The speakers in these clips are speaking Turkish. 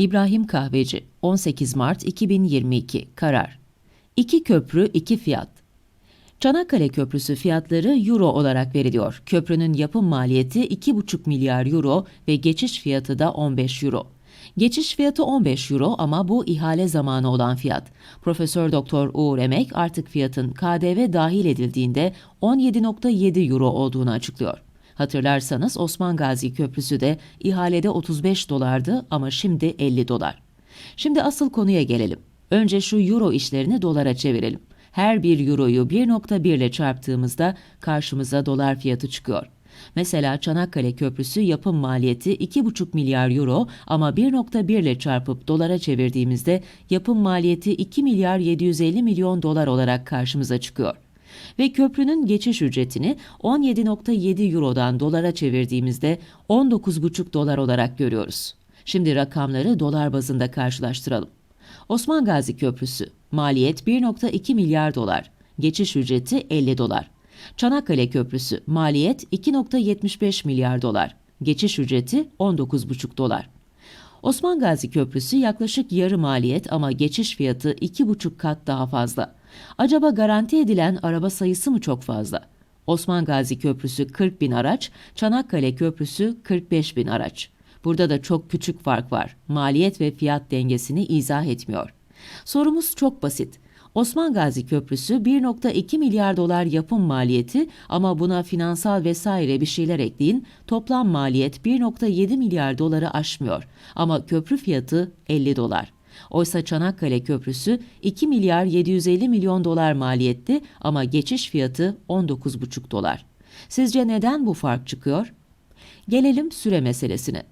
İbrahim Kahveci 18 Mart 2022 Karar 2 köprü 2 fiyat Çanakkale Köprüsü fiyatları euro olarak veriliyor. Köprünün yapım maliyeti 2,5 milyar euro ve geçiş fiyatı da 15 euro. Geçiş fiyatı 15 euro ama bu ihale zamanı olan fiyat. Profesör Doktor Uğur Emek artık fiyatın KDV dahil edildiğinde 17.7 euro olduğunu açıklıyor. Hatırlarsanız Osman Gazi Köprüsü de ihalede 35 dolardı ama şimdi 50 dolar. Şimdi asıl konuya gelelim. Önce şu euro işlerini dolara çevirelim. Her bir euroyu 1.1 ile çarptığımızda karşımıza dolar fiyatı çıkıyor. Mesela Çanakkale Köprüsü yapım maliyeti 2,5 milyar euro ama 1.1 ile çarpıp dolara çevirdiğimizde yapım maliyeti 2 milyar 750 milyon dolar olarak karşımıza çıkıyor. Ve köprünün geçiş ücretini 17.7 eurodan dolara çevirdiğimizde 19,5 dolar olarak görüyoruz. Şimdi rakamları dolar bazında karşılaştıralım. Osman Gazi Köprüsü maliyet 1.2 milyar dolar, geçiş ücreti 50 dolar. Çanakkale Köprüsü maliyet 2.75 milyar dolar, geçiş ücreti 19,5 dolar. Osman Gazi Köprüsü yaklaşık yarı maliyet ama geçiş fiyatı 2,5 kat daha fazla. Acaba garanti edilen araba sayısı mı çok fazla? Osman Gazi Köprüsü 40 bin araç, Çanakkale Köprüsü 45 bin araç. Burada da çok küçük fark var. Maliyet ve fiyat dengesini izah etmiyor. Sorumuz çok basit. Osman Gazi Köprüsü 1.2 milyar dolar yapım maliyeti ama buna finansal vesaire bir şeyler ekleyin toplam maliyet 1.7 milyar doları aşmıyor ama köprü fiyatı 50 dolar. Oysa Çanakkale Köprüsü 2 milyar 750 milyon dolar maliyetti ama geçiş fiyatı 19,5 dolar. Sizce neden bu fark çıkıyor? Gelelim süre meselesine.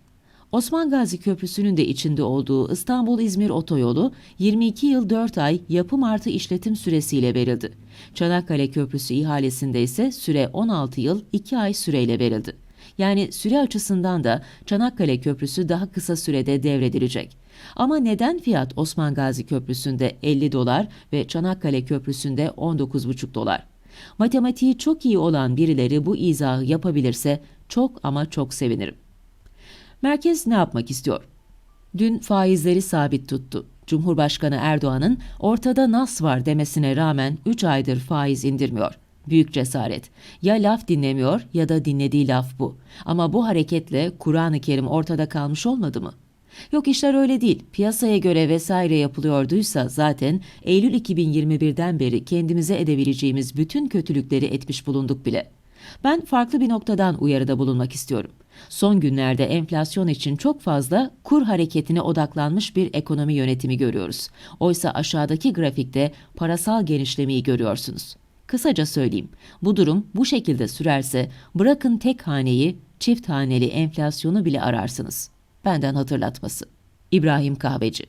Osman Gazi Köprüsü'nün de içinde olduğu İstanbul-İzmir otoyolu 22 yıl 4 ay yapım artı işletim süresiyle verildi. Çanakkale Köprüsü ihalesinde ise süre 16 yıl 2 ay süreyle verildi. Yani süre açısından da Çanakkale Köprüsü daha kısa sürede devredilecek. Ama neden fiyat Osman Gazi Köprüsü'nde 50 dolar ve Çanakkale Köprüsü'nde 19,5 dolar? Matematiği çok iyi olan birileri bu izahı yapabilirse çok ama çok sevinirim. Merkez ne yapmak istiyor? Dün faizleri sabit tuttu. Cumhurbaşkanı Erdoğan'ın ortada nas var demesine rağmen 3 aydır faiz indirmiyor. Büyük cesaret. Ya laf dinlemiyor ya da dinlediği laf bu. Ama bu hareketle Kur'an-ı Kerim ortada kalmış olmadı mı? Yok işler öyle değil. Piyasaya göre vesaire yapılıyorduysa zaten Eylül 2021'den beri kendimize edebileceğimiz bütün kötülükleri etmiş bulunduk bile. Ben farklı bir noktadan uyarıda bulunmak istiyorum. Son günlerde enflasyon için çok fazla kur hareketine odaklanmış bir ekonomi yönetimi görüyoruz. Oysa aşağıdaki grafikte parasal genişlemeyi görüyorsunuz. Kısaca söyleyeyim, bu durum bu şekilde sürerse bırakın tek haneyi, çift haneli enflasyonu bile ararsınız. Benden hatırlatması. İbrahim Kahveci